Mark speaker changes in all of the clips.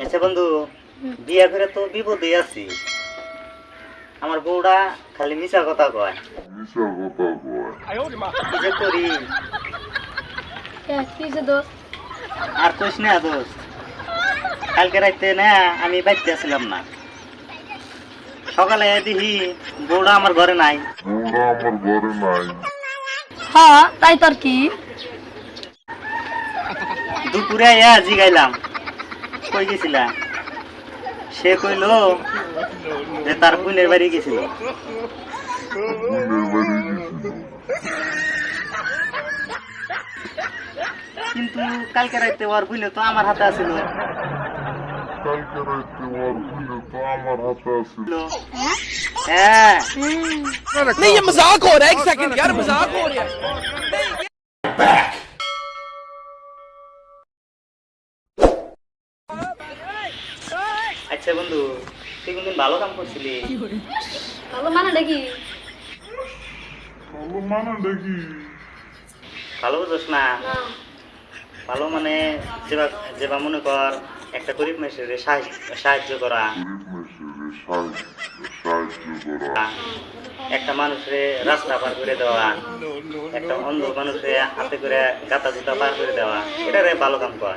Speaker 1: আচ্ছা বন্ধু বিয়া করে তো বিপদে আছি। আমার বউটা খালি মিশা কথা কয়। কি যে করি?
Speaker 2: কি যে দোষ?
Speaker 1: আর কইস না দোস্ত কালকে রাইতে না আমি বাড়িতে আসছিলাম না। সকালে দেখি বউটা আমার ঘরে নাই।
Speaker 2: হ্যাঁ তাই তোর কি?
Speaker 1: দুপুরে আয়া জিগাইলাম। কই গেছিলা সে কইল যে তার বোনের বাড়ি গেছিল কিন্তু কালকে রাইতে ওর বুঝলে তো আমার হাতে আছিল
Speaker 3: কালকে রাইতে ওর বুঝলে তো আমার হাতে আছিল
Speaker 1: হ্যাঁ
Speaker 4: नहीं ये मजाक हो रहा है एक सेकंड यार मजाक हो रहा है
Speaker 1: আচ্ছা বন্ধু তুই কোনদিন ভালো কাম করছিলি?
Speaker 2: ভালো মানে দেখি
Speaker 3: ভালো মানে দেখি
Speaker 1: ভালো বুঝোস না। ভালো মানে যেবা যেবা মনে কর একটা গরিব মেসের সাহায্য করা। একটা মানুষের রাস্তা পার করে দেওয়া। একটা অন্ধ মানুষের হাতে করে গাতা জুতা পার করে দেওয়া। এটা রে ভালো কাম কর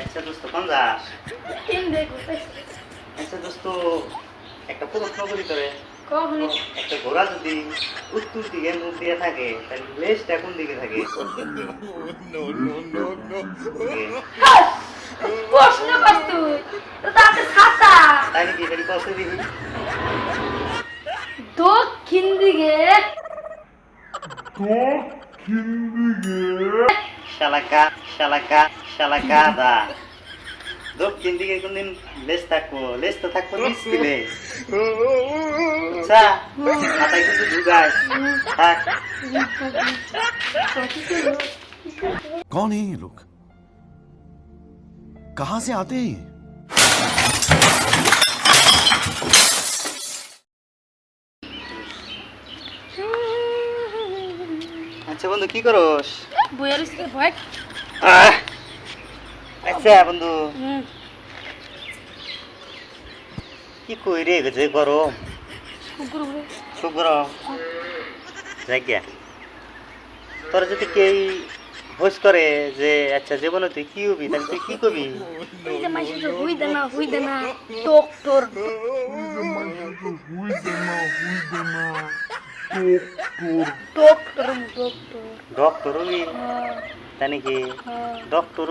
Speaker 1: আচ্ছা দোস্ত কোন যাস আচ্ছা দোস্ত একটা প্রশ্ন করি তোরে। একটা ঘোড়া যদি উত্তর দিকে মুখ দিয়ে থাকে তাহলে লেজটা কোন দিকে থাকে?
Speaker 2: প্রশ্ন কর তুই? তো তাতে ছাতা।
Speaker 1: তাই নাকি কষ্ট দিবি?
Speaker 2: দক্ষিণ দিকে
Speaker 3: দক্ষিণ দিকে
Speaker 1: শালাকা শালাকা শালাকা দা দক্ষিণ দিকে কোনদিন লেজ থাকবো লেজ তো থাকবো ডিসপ্লে আচ্ছা মাথায় কিছু ঢুকায় থাক
Speaker 5: कौन है ये लोग कहां से आते हैं
Speaker 1: আচ্ছা বন্ধু কি করস?
Speaker 2: বইয়ের সাথে ভয়
Speaker 1: আচ্ছা বন্ধু। কি কই রে যে গরম? খুব গরম জায়গা তোর যদি কেই হোস করে যে আচ্ছা জীবনে তুই কি হবি তাহলে তুই কি করবি?
Speaker 2: যে যে হুই না ডক্টর ডক্টর ডক্টর
Speaker 1: হবি তাই নাকি? ডক্টর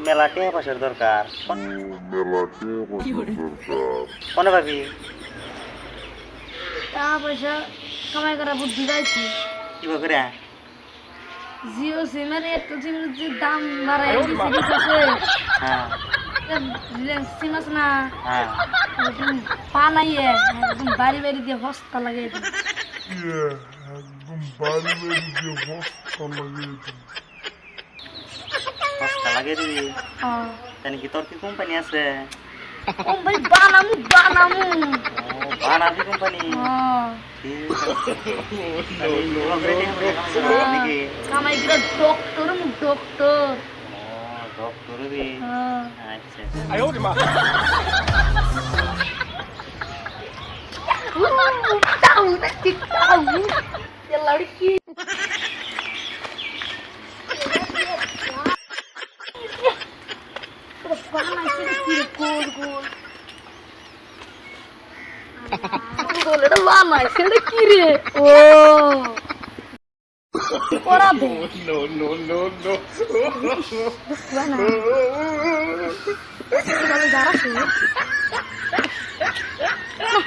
Speaker 1: মেলা দরকার? মনে ভাবি?
Speaker 2: টাকা পয়সা কামাই করা বুদ্ধি পাইছি।
Speaker 1: কি করে
Speaker 2: জিও সিমের একটু সিমের যে দাম বাড়াই দিছে দিছে
Speaker 1: হ্যাঁ।
Speaker 2: রিলায়েন্স সিম আছে না?
Speaker 1: হ্যাঁ।
Speaker 2: একদম পা নাইয়ে একদম বাড়ি বাড়ি দিয়ে হস্তা লাগিয়ে দিই
Speaker 3: ইয়ে একদম বাড়ি বাড়ি দিয়ে হস্তা লাগিয়ে দিই
Speaker 1: সস্তা লাগে দিবি
Speaker 2: হ্যাঁ
Speaker 1: তাই নাকি তোর কি কোম্পানি আছে
Speaker 2: ও ভাই বানামু বানামু
Speaker 1: ও বানাবি কোম্পানি
Speaker 2: হ্যাঁ
Speaker 1: নাকি
Speaker 2: কামাই করে ডক্টর মু ডক্টর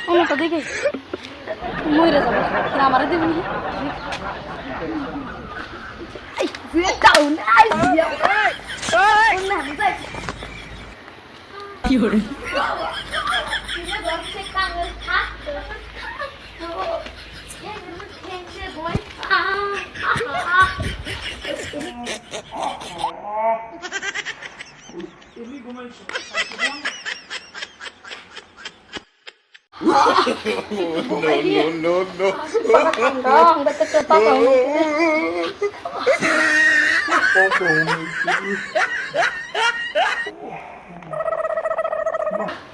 Speaker 1: ও ডক্টর
Speaker 2: মরে যাব। আমারে দেবনি কি
Speaker 4: no no no no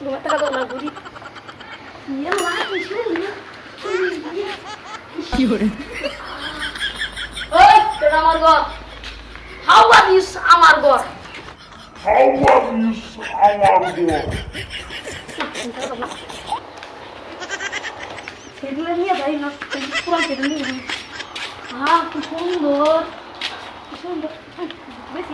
Speaker 2: মরে যাবে না আমারে দেবনি এই যে ডাউন আই দিয়া না যাই
Speaker 4: কি hore কি hore
Speaker 2: আমার ঘর হাওয়া দিস আমার ঘর
Speaker 3: How are you, Salvador?
Speaker 2: সেগুলো নিয়ে যাই না পুরা কেটে নিয়ে যাই। হ্যাঁ কি সুন্দর কি সুন্দর। বেশি।